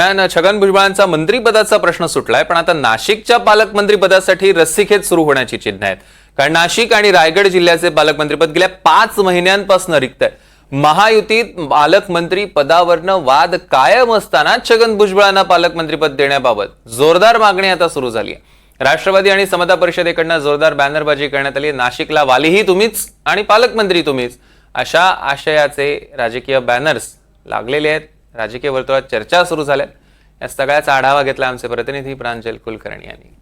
दरम्यान छगन भुजबळांचा मंत्रीपदाचा प्रश्न सुटलाय पण आता नाशिकच्या पालकमंत्रीपदासाठी रस्सीखेच सुरू होण्याची चिन्ह आहेत. कारण नाशिक आणि रायगड जिल्ह्याचे पालकमंत्रीपद गेल्या पाच महिन्यांपासून रिक्त आहे महायुतीत पालकमंत्री पदावरनं वाद कायम असताना छगन भुजबळांना पालकमंत्रीपद देण्याबाबत जोरदार मागणी आता सुरू झाली आहे. राष्ट्रवादी आणि समता परिषदेकडनं जोरदार बॅनरबाजी करण्यात आली नाशिकला वालीही तुम्हीच आणि पालकमंत्री तुम्हीच अशा आशयाचे राजकीय बॅनर्स लागलेले आहेत. राजकीय वर्तुळात चर्चा सुरू झाल्या. या सगळ्याचा आढावा घेतला आमचे प्रतिनिधी प्रांजल कुलकर्णी यांनी.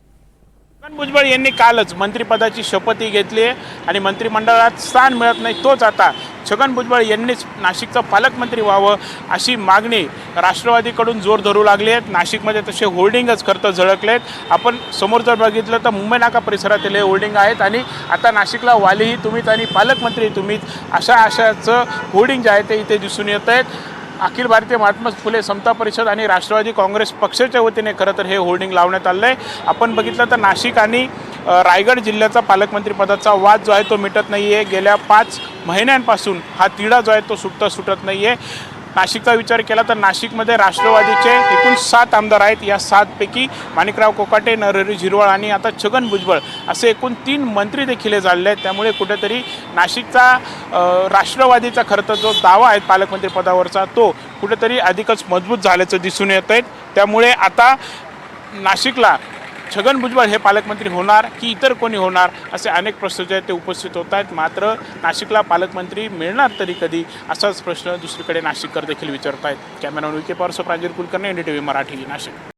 छगन भुजबळ यांनी कालच मंत्रिपदाची शपथही घेतली आहे आणि मंत्रिमंडळात स्थान मिळत नाही तोच आता छगन भुजबळ यांनीच नाशिकचं पालकमंत्री व्हावं अशी मागणी राष्ट्रवादीकडून जोर धरू लागली आहेत नाशिकमध्ये तसे होर्डिंगच खरं झळकले आहेत. आपण समोर जर बघितलं तर मुंबई नाका परिसरातील हे होर्डिंग आहेत आणि आता नाशिकला वालीही तुम्हीच आणि पालकमंत्री तुम्हीच अशा अशाचं होर्डिंग जे आहे ते इथे दिसून येत आहेत. अखिल भारतीय महात्मा फुले समता परिषद आणि राष्ट्रवादी काँग्रेस पक्षाच्या वतीने खरं तर हे होर्डिंग लावण्यात आलं आहे आपण बघितलं तर नाशिक आणि रायगड जिल्ह्याचा पालकमंत्रीपदाचा वाद जो आहे तो मिटत नाही आहे गेल्या पाच महिन्यांपासून हा तिढा जो आहे तो सुटता सुटत नाही आहे नाशिकचा विचार केला तर नाशिकमध्ये राष्ट्रवादीचे एकूण सात आमदार आहेत. या सातपैकी माणिकराव कोकाटे नरहरी झिरवळ आणि आता छगन भुजबळ असे एकूण तीन मंत्री देखील हे झालेले आहेत. त्यामुळे कुठेतरी नाशिकचा राष्ट्रवादीचा खरं तर जो दावा आहे पालकमंत्री पदावरचा तो कुठेतरी अधिकच मजबूत झाल्याचं दिसून येत आहेत त्यामुळे आता नाशिकला छगन भुजबळ हे पालकमंत्री होणार की इतर कोणी होणार असे अनेक प्रश्न जे आहेत ते उपस्थित होत आहेत. मात्र नाशिकला पालकमंत्री मिळणार तरी कधी असाच प्रश्न दुसरीकडे नाशिककर देखील विचारत आहेत कॅमेरा विके पारसो Pranjal Kulkarni N D T V Marathi Nashik.